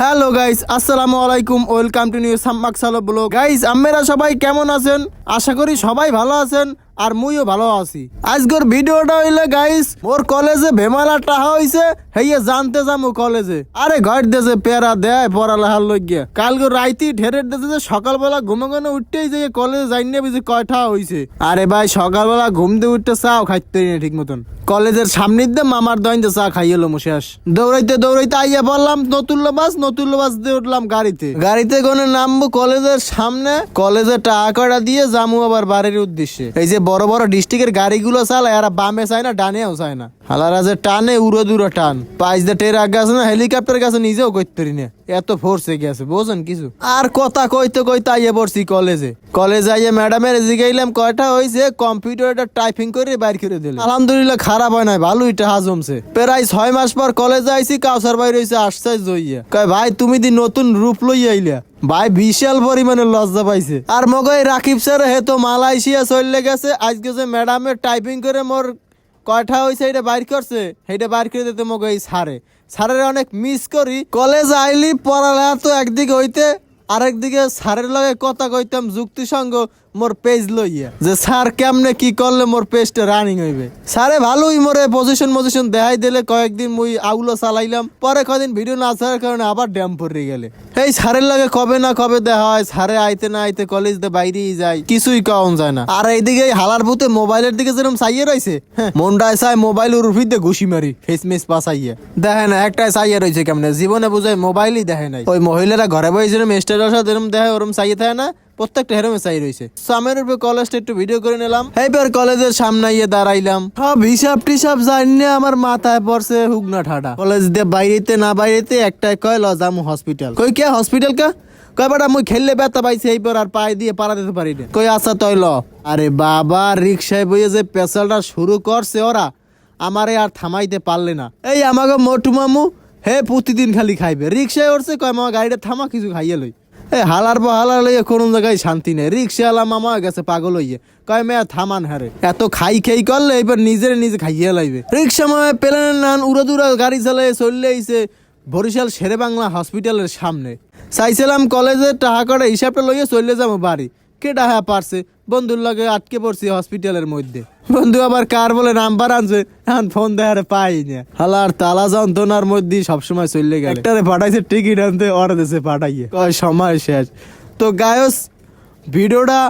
Hello guys, আসসালামু আলাইকুম, welcome to new সাম্মাক সালো ব্লগ। গাইস, আপনারা সবাই কেমন আছেন? আশা করি সবাই ভালো আছেন। আর মুইও ভালো আছি। আজকের ভিডিওটা হইলে গাইস মোর কলেজে ভেমালা টাহা হইছে, হেইয়ে জানতে যামু কলেজে। আরে ঘর দেছে পেরা দেয় পড়ালেখার লইগিয়া। কালকে রাইতি ঢেরের দেছে যে সকালবেলা ঘুমে ঘুমে উঠতেই যে কলেজে যাই না বুঝি কয়টা হইছে। আরে ভাই, সকালবেলা ঘুম দিয়ে উঠতে চাও খাইতে না ঠিক মতন। কলেজের সামনে দিয়ে মামার দইতে চা খাইয়েলো শেষ। দৌড়াইতে দৌড়াইতে আইয়া বললাম নতুল্য বাস নতুল্য বাস দিয়ে উঠলাম গাড়িতে। গাড়িতে কোনে নামবো কলেজের সামনে, কলেজে টাকা দিয়ে যামু আবার বাড়ির উদ্দেশ্যে। এই যে বড় বড় ডিস্ট্রিক্টের গাড়িগুলো চালায় আর বামে চায় না, ডানেও চায় না। হালারা যে টানে, উড়ো দুরো টান। পাইস দে টের আগে আছে না হেলিকপ্টার কাছে নিজেও করতে না। এত ফোর্সে গেছে বোঝেন কিছু? আর কথা কইতে কইতে আইয়ে পড়ছি কলেজে কলেজে আইয়ে ম্যাডামের জিগাইলাম কয়টা হয়েছে কম্পিউটারটা টাইপিং করে বাইর করে দিল আলহামদুলিল্লাহ খারাপ হয় নাই ভালোই টাহা জমছে প্রায় ছয় মাস পর কলেজে আইছি, কাউসার বাইর আসছে জইয়া। কয়, ভাই, তুমি দি নতুন রূপ লইয়া আইলা। ভাই, বিশাল পরিমাণে লজ্জা পাইছে। আর মগই রাকিব স্যার, হে তো মালয়েশিয়া চলে গেছে। আজকে যে ম্যাডামের টাইপিং করে মোর কয়টা হয়েছে এটা বাইর করছে? সেইটা বাইর করে দিতে মগে এই সারে সারের অনেক মিস করি। কলেজ আইলি, পড়ালেখা তো একদিকে হইতে আরেকদিকে সারের লগে কথা কইতাম যুক্তি সঙ্গ মোর পেজ লইয়া। যে স্যার কেমনে কি করলে মোর পেজটা রানিং হইবে? স্যারে ভালোই মোরে পজিশন পজিশন দেখাই দিলে। কয়েকদিন মুই আউলো চালাইলাম। পরে কদিন ভিডিও না আসার কারণে আবার ড্যাম পড়ে গেলে। এই স্যারের লাগে কবে না কবে দেখা হয়। স্যারে আইতে না আইতে কলেজ দিয়ে বাইরেই যায়। কিছুই কম যায় না। আর এইদিকে হালার ভূতে মোবাইলের দিকে যেরকম চাইয়ে রয়েছে হ্যাঁ, মনটায় চাই মোবাইল উরফি দিয়ে ঘুষি মারি ফেস মেস পাসাইয়া। দেখে না একটাই চাইয়ে রয়েছে কেমনে? জীবনে বুঝায় মোবাইলই দেখে নাই। ওই মহিলারা ঘরে বসে যেরকম স্টেটাস যেরকম দেখে ওরম চাইয়ে থাকে না প্রত্যেকটা হেরমে চাই রয়েছে। সামের উপরে একটু ভিডিও করে নিলাম। কলেজের সামনে গিয়ে দাঁড়াইলাম। সব হিসাব টিসাব আমার মাথায় পড়ছে হুগনা কলেজ দিয়ে বাইরেতে না বাইরেতে একটাই কয় লজাম হসপিটাল কই কে হসপিটাল কা? কয়, বেটা, মুই খেললে ব্যথা পাইছি, এইবার আর পায়ে দিয়ে পাড়া দিতে পারি না। কই আচ্ছা তই ল। আরে বাবা, রিক্সায় বইয়ে যে পেশালটা শুরু করছে ওরা, আমারে আর থামাইতে পারলে না। এই আমাকে মোটু মামু, হে প্রতিদিন খালি খাইবে। রিক্সায় উঠছে, কয় মামা গাড়িটা থামা, কিছু খাইয়ে লই। এ, হালার বা হালার লইয়া কোন জায়গায় শান্তি নেই। রিক্সাওয়ালা মামা গেছে পাগল হইয়ে। কয়, মেয়া, থামান হারে। এত খাই খাই করলে এবার নিজের নিজে খাইয়ে লাইবে। রিক্সা মামা পেলেন নান উড়া দুরা গাড়ি চালায় চললে আইছে বরিশাল শেরে বাংলা হসপিটালের সামনে। চাইছিলাম কলেজের টাকা করে হিসাবটা লইয়া চলে যাব বাড়ি। কে ডাহা পারছে? বন্ধুর লগে আটকে পড়ছি হসপিটালের মধ্যে। বন্ধু আবার কার বলে নাম্বার আনছে? এখন ফোন দেয়ার পাই না। হালার তালা যন্ত্রণার মধ্যে সবসময় চলে গেল। একটারে পাঠাইছে টিকিট আনতে ওর দেশে পাঠাইয়ে। কয় সময় শেষ? তো গায়স ভিডিওটা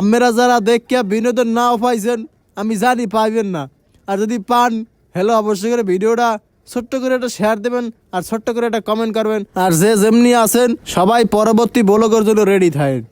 আমেরা যারা দেখিয়া বিনোদন নাও পাইছেন আমি জানি পাইবেন না। আর যদি পান হ্যালো অবশ্যই করে ভিডিওটা ছোট্ট করে একটা শেয়ার দেবেন আর ছোট্ট করে একটা কমেন্ট করবেন। আর যে যেমনি আছেন সবাই পরবর্তী বলকের জন্য রেডি থাকেন।